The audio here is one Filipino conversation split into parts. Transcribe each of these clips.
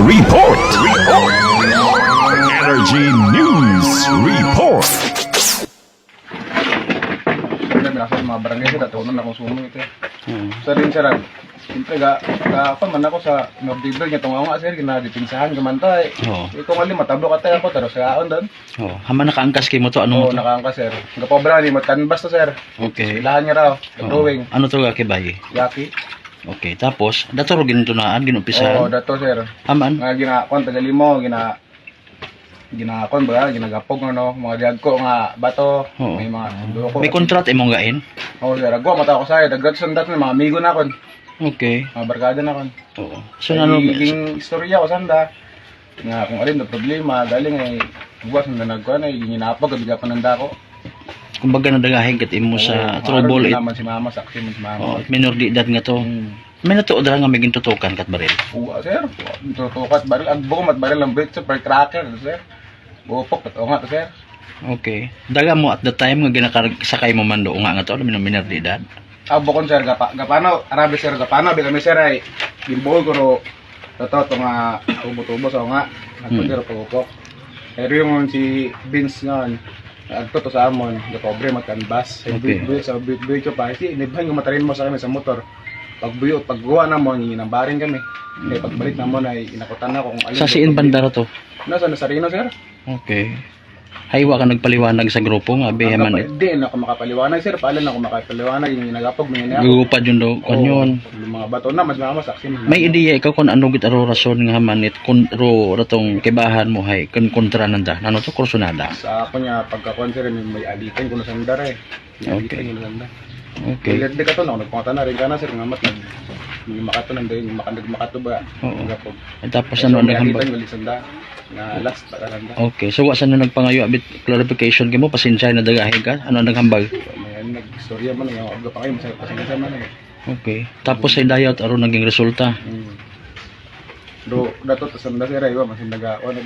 Report. Report. Energy News Report. Siyempre, mga barangay sila, tunan akong sumo ito. Hmm. Sa rin sir, siyempre, ga, man ako sa Nordido, niya tunga nga sir, ginadipinsahan, gamantay. Oo. Ikaw nga lima, tablo ka tayo ako, pero sa aon doon. Oh, hama nakaangkas kay mo to ano Oo, mo to? nakaangka sir. Gapobra, ni matkanbas to sir. Okay. Ilahan niya raw, Oo. drawing, Ano to ga kay bayi? yaki. Okay, tapos dato ro gintunaan, Oo, ginumpisahan. dato sir. Haman. Nga ginakon, tagalimo, gina, ginakon ba, ginagapog ano, mga diag ko nga bato, Oo. may mga duko. May kontrat imong gain. Oo sir, agwa, mata ako sa'yo, dagdag sandat na, mga amigo na kon, Okay. mga barkada na kon. Oo. So ano Nagiging istorya ko sanda. Nga kung alin na problema, galing ay buwas na nagkuhan ay ginapag, gabiga pa ng dako. Kumbaga nadagahin kat imo sa Oo, trouble it. naman si mama, saksi man si mama. Oh, minor di edad nga to. Hmm. May natuod ra nga may gintutukan kat baril. Uwa, sir. Tutukat, baril. Ang bukom at baril ng bait, super cracker, sir. Bupok, at nga, sir. Okay. Daga mo at the time nga ginakasakay mo man do nga nga to, alam mo minor di edad. Ah, bukon, sir. Gapa, gapano, arabi, sir. Gapano, bi kami, sir, ay gimbuhol ko ro. Totoo, ito nga, tubo-tubo sa nga. Nagpagkiro ko bupok. Pero yung si Vince nga, agto to sa amon, gapobre matkanbas. Sa Okay. okay. sa buyo ko pa, si nibhan yung matarin mo sa kami sa motor. Pagbuyo, pagguha na mo, ginambarin kami. Kaya pagbalik na mo na, inakutan na ko kung alin. Sa siin bandara to. Nasa Nasarino, sir? Okay. Haywa ka nagpaliwanag sa grupo nga be man. Hindi na ako makapaliwanag, sir. Paalan ako makapaliwanag, yung mo yun ako. Gugupad yun do kon yun. Yung mga bato na, mas mama, saksi man. May ideya ikaw kung ano git aro rason nga manit kun ro ratong kibahan mo hay kun kontra nanda. Ano to kursunada. Sa ako niya, pagka-con, sir, may, may alitan ko na sandar eh. May Okay. Okay. Kaya di ka to, nagpangata na rin ka na, sir, nga mat, nag, yung makato nandoy, yung makandag makato ba? Oo. Gapog. At tapos ano may ang sanda. Na last, para sanda. Okay, so wa sa na nagpangayo abit clarification kimo pasensya na dagahin ka. Ano ang naghambag? May ano, nag-storya man, yung aga pa kayo, masaya pasensya man. eh. Okay. Tapos sa dayot aron naging resulta. Hmm. Do, dato, tas sanda, sir, ay, wa, masindaga, o, nag,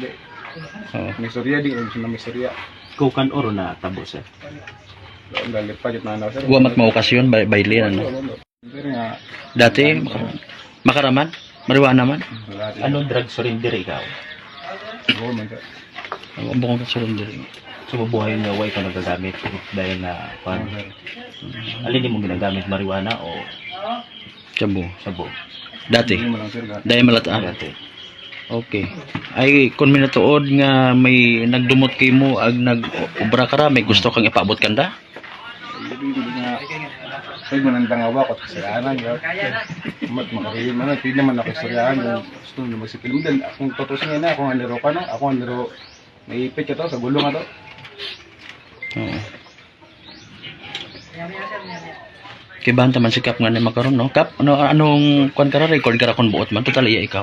Oo. may storya di, na may storya. Kukan oro na tabo sir. Ang galit pa, jit na ano, sir. Wa mat maokasyon bay bailin ano. Nga, Dati makaraman. marijuana man. Anong drug surrender ikaw? Ang bukong ka surrender. Sumubuhay niya way ka nagagamit dahil na pan, alin mo ginagamit marijuana o Chabo. sabo? Dati. Dahil malata. Dati. Okay. Ay kun minatuod nga may nagdumot kay mo ag nag-obra ka ra may gusto kang ipaabot kanda? Ay, manandang awa ko, kasalanan, ga. Mat, makariyo man, hindi naman ako yung gusto nyo magsipilm din. Kung tutusin na, ako ang laro ka no, ako ang laro, naipit ka to, sa gulo nga to. Oo. Kibahan taman si Kap nga na makaroon, no? Kap, ano, anong kwan ka ra, record ka ra kung buot man? Total iya ikaw.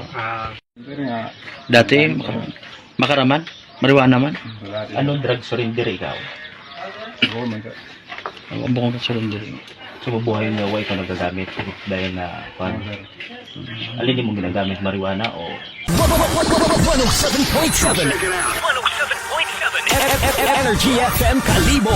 Dati, makaroon. Makaraman? Marijuana man? Anong drug surrender ikaw? Oo, man, sir. Ang bukong ka surrender. Sumubuhay niya way ka nagagamit dahil na pan, sir. alin mo ginagamit marijuana o? 107.7 Energy FM Kalibo.